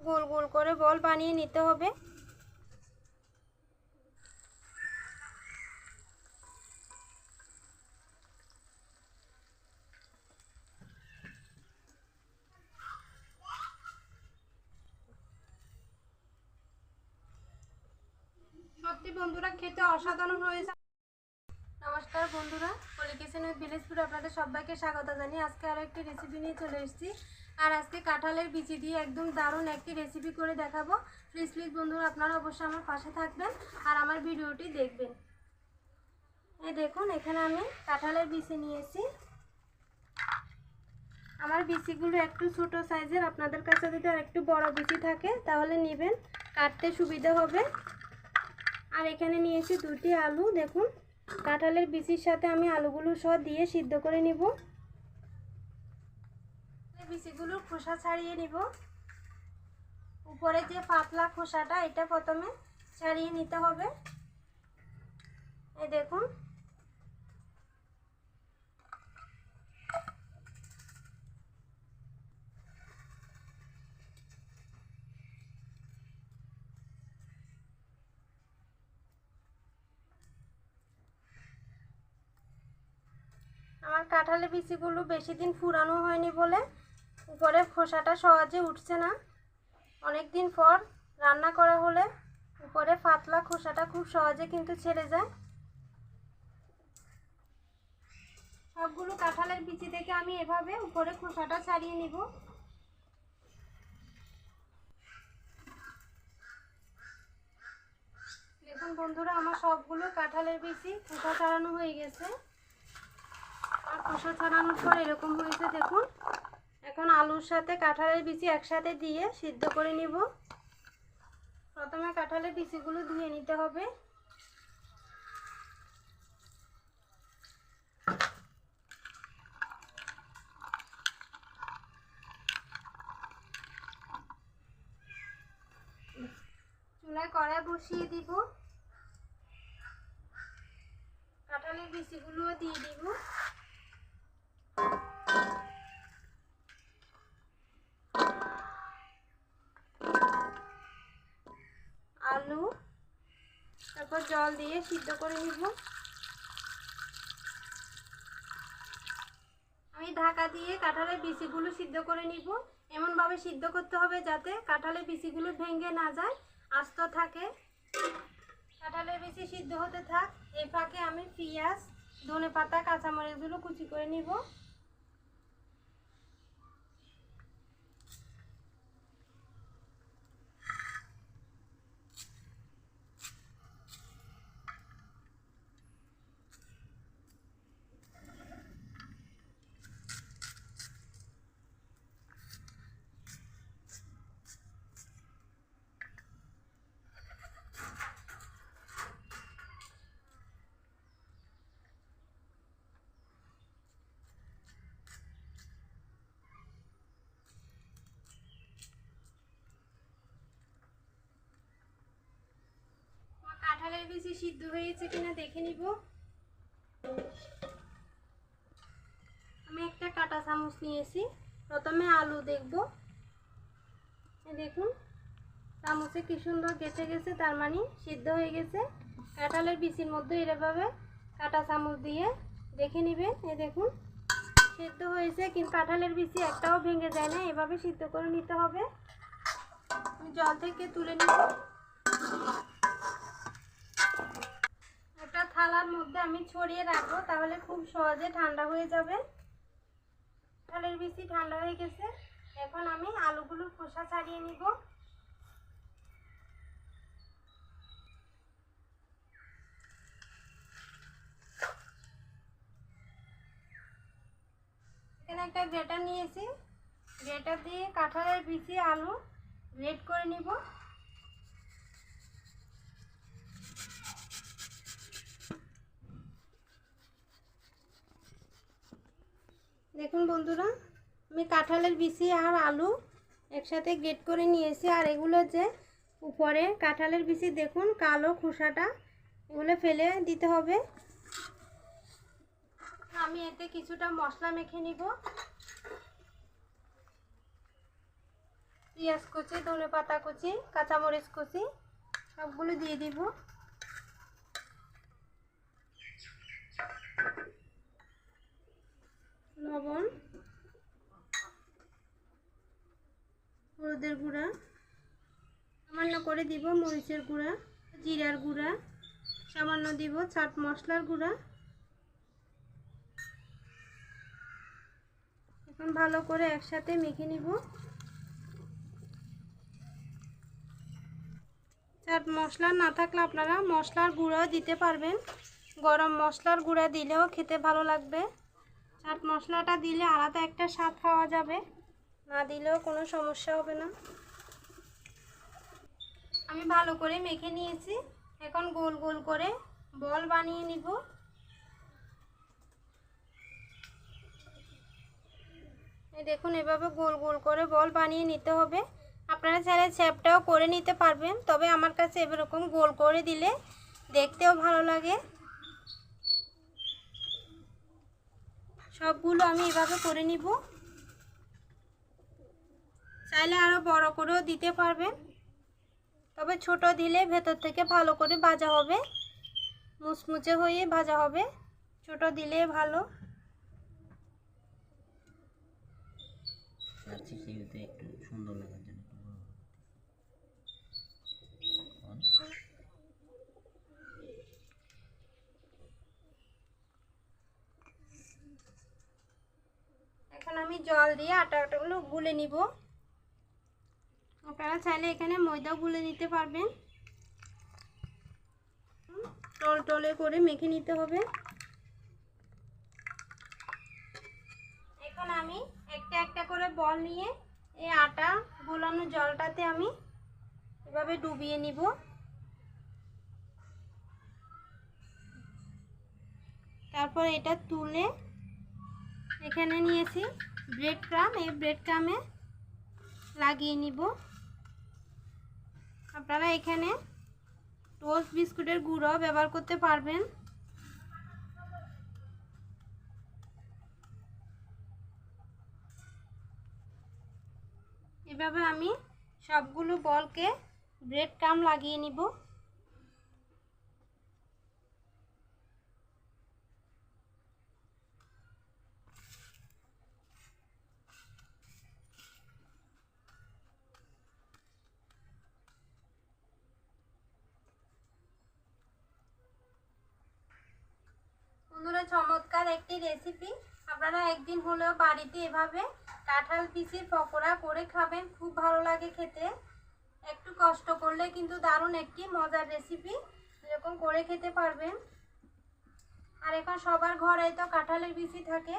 গোল গোল করে বল বানিয়ে নিতে হবে। সত্যি বন্ধুরা খেতে অসাধারণ হয়েছে। নমস্কার বন্ধুরা, Poli kitchen with village food আপনাদের সবাইকে স্বাগত জানিয়ে আজকে আরও একটি রেসিপি নিয়ে চলে এসেছি। আর আজকে কাঁঠালের বিচি দিয়ে একদম দারুণ একটি রেসিপি করে দেখাবো। প্লিজ প্লিজ বন্ধুরা, আপনারা অবশ্যই আমার পাশে থাকবেন আর আমার ভিডিওটি দেখবেন। এই দেখুন, এখানে আমি কাঁঠালের বিচি নিয়েছি। আমার বিচিগুলো একটু ছোট সাইজের, আপনাদের কাছে যদি আর একটু বড় বিচি থাকে, তাহলে নেবেন। কাটতে সুবিধা হবে। আর এখানে নিয়েছি দুটি আলু, দেখুন। কাঁঠালের বিচির সাথে আমি আলুগুলো সব দিয়ে সিদ্ধ করে নিব। বিচিগুলো খোসা ছাড়িয়ে নিব। উপরে যে পাতলা খোসাটা, এটা প্রথমে ছাড়িয়ে নিতে হবে। এই দেখুন আমার কাঁঠালের বিচিগুলো বেশি দিন ফুরানো হয়নি বলে উপরে খোসাটা সহজে উঠছে না। অনেক দিন পর রান্না করা হলে উপরে পাতলা খোসাটা খুব সহজে কিন্তু ছেড়ে যায়। সবগুলো কাঁঠালের বিচি থেকে আমি এভাবে উপরে খোসাটা ছাড়িয়ে নিব। দেখুন বন্ধুরা, আমার সবগুলো কাঁঠালের বিচি খোসা ছাড়ানো হয়ে গেছে। আর খোসা ছাড়ানোর পর এরকম হয়েছে, দেখুন। এখন আলুর সাথে কাঁঠালের বিচি একসাথে দিয়ে সিদ্ধ করে নিব। প্রথমে কাঁঠালের বিচিগুলো ধুয়ে নিতে হবে। চুলায় কড়াই বসিয়ে দিব। কাঁঠালের বিচিগুলোও দিয়ে দিব। তারপর জল দিয়ে সিদ্ধ করে নিব। আমি ঢাকা দিয়ে কাঁঠালের বিচিগুলো সিদ্ধ করে নিব। এমনভাবে সিদ্ধ করতে হবে যাতে কাঁঠালের বিচিগুলো ভেঙে না যায়, আস্ত থাকে। কাঁঠালের বিচি সিদ্ধ হতে থাক। এই ফাঁকে আমি পেঁয়াজ ধনে পাতা কাঁচামরিচগুলো কুচি করে নিব। কাঁঠালের বেশি সিদ্ধ হয়েছে কিনা দেখে নিব। আমি একটা কাটা চামচ নিয়েছি। প্রথমে আলু দেখব। দেখুন, চামচে কি সুন্দর গেছে গেছে, তার মানে সিদ্ধ হয়ে গেছে। কাঁঠালের বিচির মধ্যে এরভাবে কাটা চামচ দিয়ে দেখে নেবেন। এই দেখুন, সিদ্ধ হয়েছে, কিন্তু কাঁঠালের বিচি একটাও ভেঙে যায় না, এভাবে সিদ্ধ করে নিতে হবে। জল থেকে তুলে নিব। থালার মধ্যে আমি ছড়িয়ে রাখব, তাহলে খুব সহজে ঠান্ডা হয়ে যাবে। কাঁঠালের বেশি ঠান্ডা হয়ে গেছে। এখন আমি আলুগুলো খোসা ছাড়িয়ে নিব। এখানে একটা গ্রেটার নিয়েছি। গ্রেটার দিয়ে কাঁঠালের বিচি আলু গ্রেট করে নিব। দেখুন বন্ধুরা, আমি কাঁঠালের বিচি আর আলু একসাথে গ্রেট করে নিয়েছি, আর এগুলো যে উপরে কাঁঠালের বিচি, দেখুন কালো খোসাটা, এগুলো ফেলে দিতে হবে। আমি এতে কিছুটা মশলা মেখে নিব। পেঁয়াজ কুচি ধনে পাতা কুচি, কাঁচামরিচ কুচি, সবগুলো দিয়ে দিব। গুঁড়া। সামান্য করে দিব মরিচের গুঁড়া, জিরার গুঁড়া। সামান্য দিব চাট মশলার গুঁড়া। এখন ভালো করে একসাথে মেখে নিব। চাট মশলা না থাকলে আপনারা মশলার গুঁড়াও দিতে পারবেন। গরম মশলার গুঁড়া দিলেও খেতে ভালো লাগবে। চাট মশলাটা দিলে আলাদা একটা স্বাদ খাওয়া যাবে। না দিলেও কোনো সমস্যা হবে না। আমি ভালো করে মেখে নিয়েছি। এখন গোল গোল করে বল বানিয়ে নিব। দেখুন, এভাবে গোল গোল করে বল বানিয়ে নিতে হবে। আপনারা চাইলে চ্যাপটাও করে নিতে পারবেন, তবে আমার কাছে এরকম গোল করে দিলে দেখতেও ভালো লাগে। সবগুলো আমি এভাবে করে নিব। চাইলে আরও বড় করেও দিতে পারবেন। তবে ছোট দিলে ভেতর থেকে ভালো করে ভাজা হবে। মুচমুচে হয়ে ভাজা হবে। ছোট দিলে ভালো। একটু সুন্দর লাগার জন্য। করতে। এখন আমি জল দিয়ে আটাগুলো গুলে নিব। আপনারা চাইলে এখানে ময়দাও গুলে নিতে পারবেন। টল টলে করে মেখে নিতে হবে। এখন আমি একটা একটা করে বল নিয়ে এই আটা গোলানো জলটাতে আমি এভাবে ডুবিয়ে নিব। তারপর এটা তুলে এখানে নিয়েছি ব্রেড ক্রাম। এই ব্রেড ক্রামে লাগিয়ে নিব। আপনারা এখানে টোস্ট বিস্কুটের গুঁড়ো ব্যবহার করতে পারবেন। এভাবে আমি সবগুলো বলকে ব্রেড কাম লাগিয়ে নিব। বন্ধুরা, চমৎকার একটি রেসিপি আপনারা একদিন হলেও বাড়িতে এভাবে কাঁঠাল পিসির পকোড়া করে খাবেন। খুব ভালো লাগে খেতে। একটু কষ্ট করলে কিন্তু দারুণ একটি মজার রেসিপি এরকম করে খেতে পারবেন। আর এখন সবার ঘরে তো কাঁঠালের বিচি থাকে,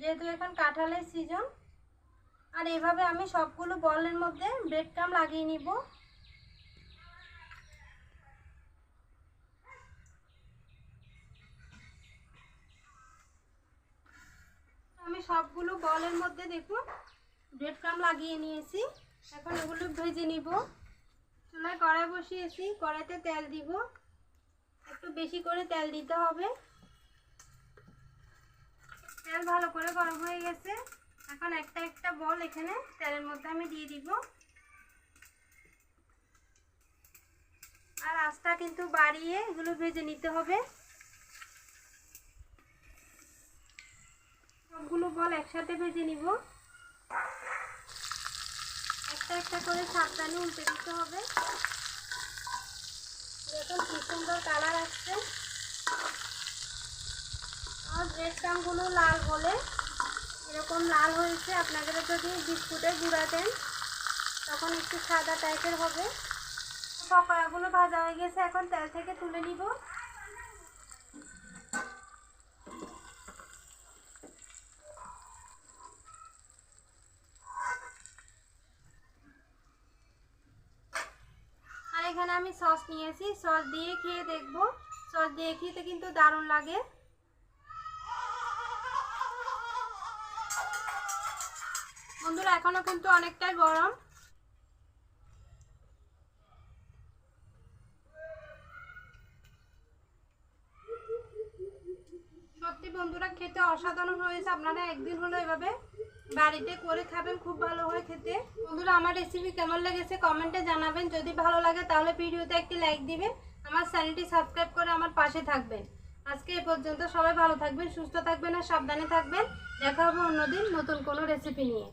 যেহেতু এখন কাঁঠালের সিজন আর এভাবে আমি সবগুলো বলের মধ্যে ব্রেড ক্রাম লাগিয়ে নিব। সবগুলো বলের মধ্যে দেখুন ব্রেড ক্রাম লাগিয়ে নিয়েছি। এখন এগুলো ভেজে নিব। চুলায় কড়াই বসিয়েছি, কড়াইতে তেল দিব। একটু বেশি করে তেল দিতে হবে। তেল ভালো করে গরম হয়ে গেছে। এখন একটা একটা বল এখানে তেলের মধ্যে আমি দিয়ে দিব। আর আঁচটা কিন্তু বাড়িয়ে এগুলো ভেজে নিতে হবে। সবগুলো বল একসাথে ভেজে নিব। একটা একটা করে সাবধানে উল্টে দিতে হবে। দেখুন কি সুন্দর কালার আসছে। আর ব্রেড ক্রামগুলো লাল বলে এরকম লাল হয়েছে আপনাদের যদি বিস্কুটের গুঁড়া দেন, তখন একটু সাদা টাইপের হবে। পকোড়াগুলো ভাজা হয়ে গেছে, এখন তেল থেকে তুলে নিব আর এখানে আমি সস নিয়েছি। সস দিয়ে খেয়ে দেখব। সস দিয়ে খেতে কিন্তু দারুণ লাগে। বন্ধুরা, এখনও কিন্তু অনেকটাই গরম সত্যি বন্ধুরা, খেতে অসাধারণ হয়েছে। আপনারা একদিন হলো এভাবে বাড়িতে করে খাবেন, খুব ভালো হয় খেতে। বন্ধুরা, আমার রেসিপি কেমন লেগেছে কমেন্টে জানাবেন। যদি ভালো লাগে তাহলে ভিডিওতে একটি লাইক দিবেন, আমার চ্যানেলটি সাবস্ক্রাইব করে আমার পাশে থাকবেন। আজকে এ পর্যন্ত সবাই ভালো থাকবেন, সুস্থ থাকবেন আর সাবধানে থাকবেন। দেখা হবে অন্যদিন নতুন কোনো রেসিপি নিয়ে।